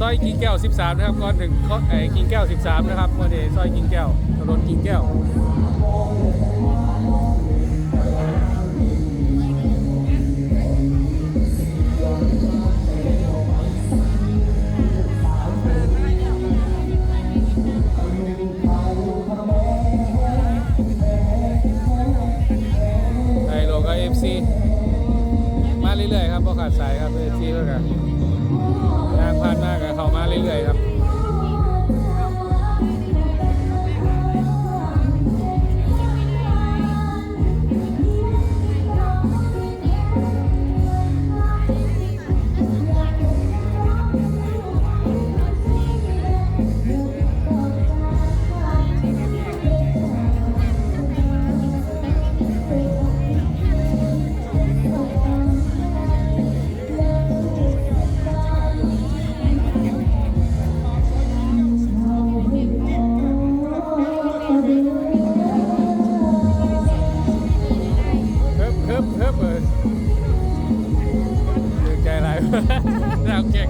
ซอยกิ่งแก้ว 13 นะครับ ก่อนถึงไอ้กิ่งแก้ว 13 นะครับเมื่อเดซอยกิ่งแก้วถนนกิ่งแก้วไอโลก็เอฟซีมาเรื่อยๆครับเพราะขาดสายครับเอฟซีเพื่อน เรื่อยๆครับ นใจอะไรเราเก่ง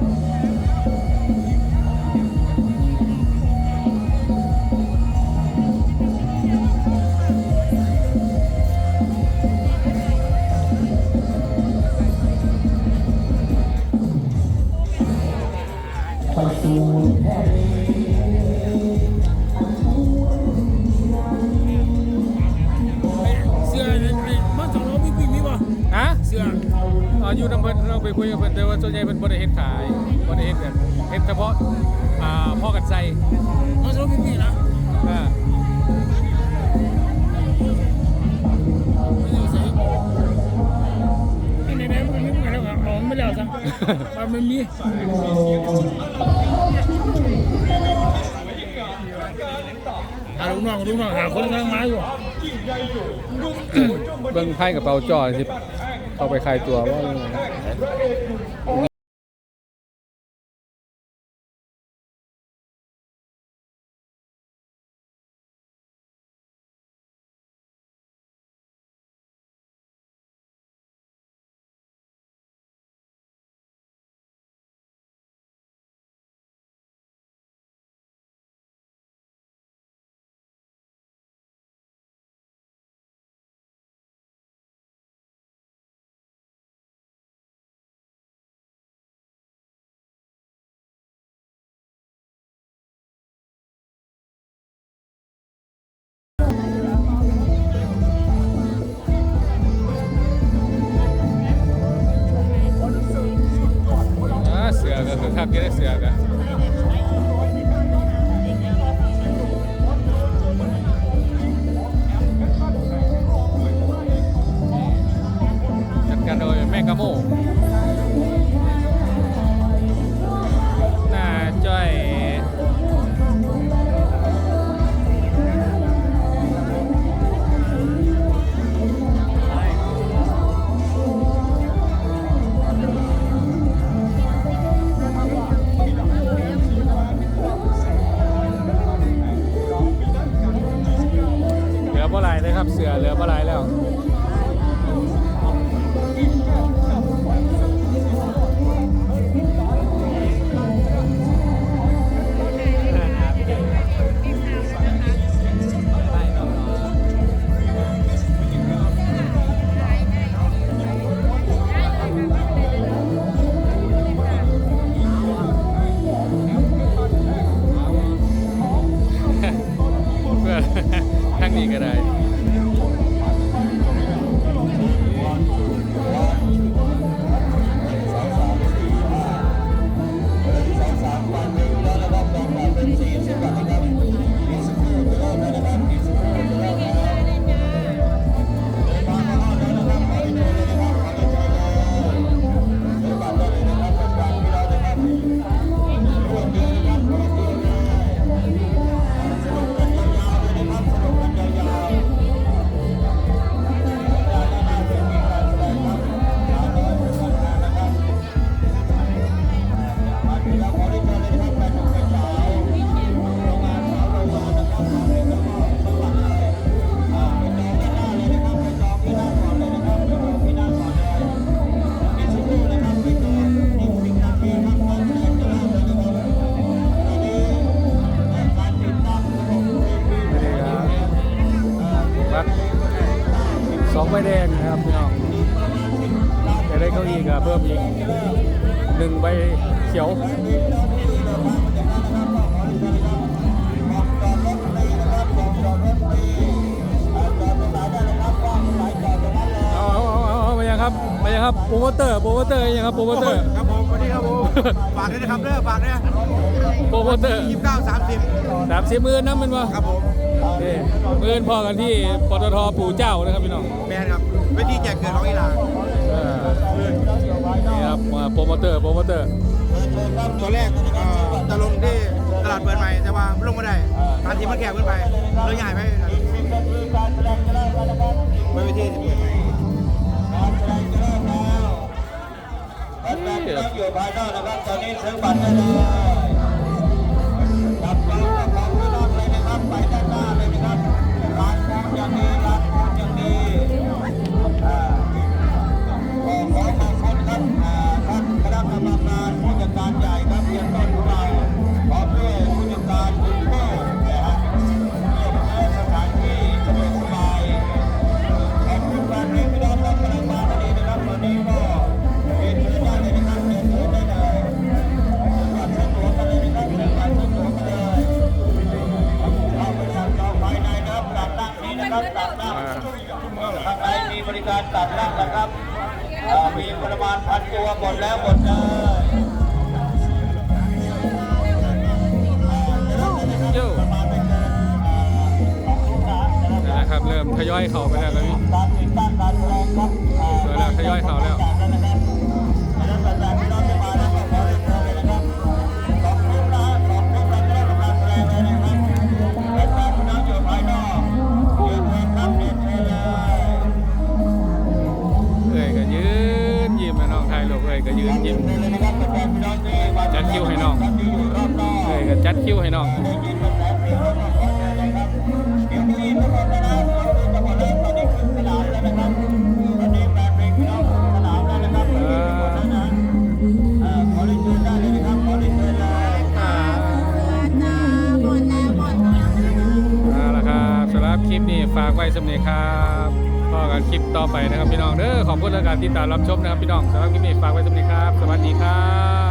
เพิ่นเราไปคุยกับเพิ่นแต่ว่าส่วนใหญ่เพิ่นบ่ได้เฮ็ดขายบ่ได้เฮ็ดแบบเฮ็ดเฉพาะอ่าพ่อกันใส่มันสองปีนะอ่าไม่ได้ใส่ในนั้นมันไม่ได้เอาไม่ได้สั่งมันมีหาลูกน้องลูกน้องหาคนกำลังมาอยู่เบิ่งไพ่กับเปาจ่อสิ เอาไปคลายตัวว่า ครับเสือเหลือบ่หลายแล้วทั้งนี้ก็ได้ องใบแดงนะครับพี่น้องจะได้เก้าอี้ก็เพิ่มอีกหนึ่งใบเขียวเอาเอาเอาเอาไปยังครับไปยังครับโปรโมเตอร์โปรโมเตอร์ยังครับโปรโมเตอร์ครับผมสวัสดีครับผมฝากด้วยนะครับเด้อฝากด้วยโปรโมเตอร์ยี่สิบเก้าสามสิบสามสิบหมื่นน้ำมันวะครับผม นี่หมื่นพอกันที่ปตทปู่เจ้านะครับพี่น้องแมนครับเวทีแจกเกิดของอีหลาเออนี่ครับมาโปรโมเตอร์โปรโมเตอร์ตัวแรกเอ่อจะลงที่ตลาดเปิดใหม่แต่ว่าลงไม่ได้ทานทีมมันแขกขึ้นไปเลยใหญ่ไปไปเวทีที่เปิดใหม่นี่ครับอยู่ภายนอกนะครับตอนนี้ซื้อบัตรได้เลย ตัวหมดแล้วหมดเลยนะครับเริ่มทยอยเข่าไปแล้วครับพี่เริ่มทยอยเข่าแล้ว จัดคิวให้น้องที่อยู่รอบนอกเอ้ยก็จัดคิวให้น้องได้ยินกระแสเพลงแล้วก็ขอเชิญเลยครับเดี๋ยวมีทุกคนนะนะเราดูกันหมดแล้วตอนนี้ขึ้นสนามแล้วนะครับตอนนี้แฟนเพลงพี่น้องขึ้นสนามแล้วนะครับไม่มีทุกคนแล้วนะอ่าขอเรียนเชิญได้เลยนะครับขอเรียนเชิญเลยเอาละครับสำหรับคลิปนี้ฝากไว้สำเนีครับพอกันคลิปต่อไปนะครับพี่น้องเด้อขอบคุณและการติดตามรับชมนะครับพี่น้องสำหรับคลิปนี้ฝากไว้สำเนีครับ สวัสดีครับ